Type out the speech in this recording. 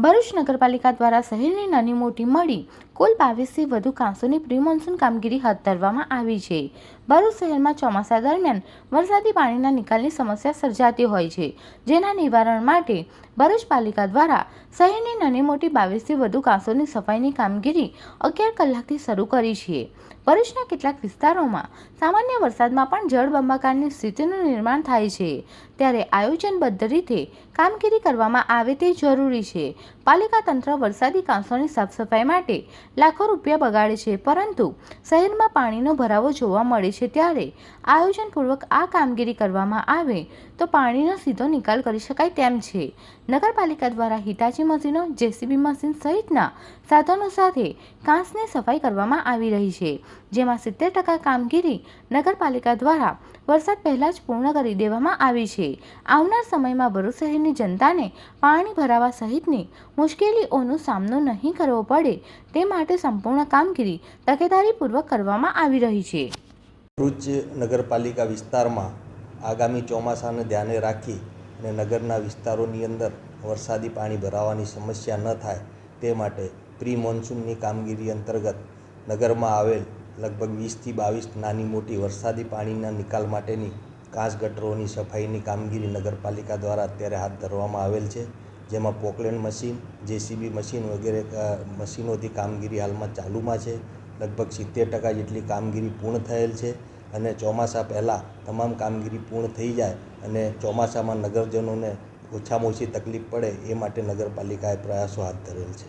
ભરૂચ નગરપાલિકા દ્વારા શહેરની નાની મોટી મળી કુલ બાવીસથી વધુ કાંસોની પ્રી મોન્સૂન કામગીરી હાથ ધરવામાં આવી છે. ભરૂચ શહેરમાં ચોમાસા દરમિયાન વરસાદી પાણીના નિકાલની સમસ્યા સર્જાતી હોય છે, જેના નિવારણ માટે ભરૂચ પાલિકા દ્વારા શહેરની નાની મોટી બાવીસથી વધુ કાંસોની સફાઈની કામગીરી અગિયાર કલાકથી શરૂ કરી છે. ભરૂચના કેટલાક વિસ્તારોમાં સામાન્ય વરસાદમાં પણ જળબંબાકારની સ્થિતિનું નિર્માણ થાય છે. ત્યારે આયોજનબદ્ધ રીતે કામગીરી કરવામાં આવે તે જરૂરી છે. પાલિકા તંત્ર વરસાદી કાંસોની સાફ સફાઈ માટે લાખો રૂપિયા બગાડે છે. પરંતુ શહેરમાં પાણીનો ભરાવો જોવા મળે છે ત્યારે આયોજનપૂર્વક આ કામગીરી કરવામાં આવે તો પાણીનો સીધો નિકાલ કરી શકાય તેમ છે. નગરપાલિકા દ્વારા હિટાચી મશીનો, જેસીબી મશીન સહિતના સાધનો સાથે કાંસની સફાઈ કરવામાં આવી રહી છે, જેમાં સિત્તેર ટકા કામગીરી નગરપાલિકા દ્વારા વરસાદ પહેલાં જ પૂર્ણ કરી દેવામાં આવી છે. આવનાર સમયમાં ભરૂચ શહેરની જનતાને પાણી ભરાવા સહિતની મુશ્કેલીઓનો સામનો નહીં કરવો પડે તે માટે સંપૂર્ણ કામગીરી તકેદારીપૂર્વક કરવામાં આવી રહી છે. ભરૂચ નગરપાલિકા વિસ્તારમાં આગામી ચોમાસાને ધ્યાને રાખી અને નગરના વિસ્તારોની અંદર વરસાદી પાણી ભરાવાની સમસ્યા ન થાય તે માટે પ્રી મોન્સૂનની કામગીરી અંતર્ગત નગરમાં આવેલ લગભગ વીસથી બાવીસ નાની મોટી વરસાદી પાણીના નિકાલ માટેની કાંસ ગટરોની સફાઈની કામગીરી નગરપાલિકા દ્વારા અત્યારે હાથ ધરવામાં આવેલ છે. જેમાં પોકલેન્ડ મશીન, જેસીબી મશીન વગેરે મશીનોથી કામગીરી હાલમાં ચાલુમાં છે. લગભગ સિત્તેર ટકા જેટલી કામગીરી પૂર્ણ થયેલ છે અને ચોમાસા પહેલાં તમામ કામગીરી પૂર્ણ થઈ જાય અને ચોમાસામાં નગરજનોને ઓછામાં ઓછી તકલીફ પડે એ માટે નગરપાલિકાએ પ્રયાસો હાથ ધરેલ છે.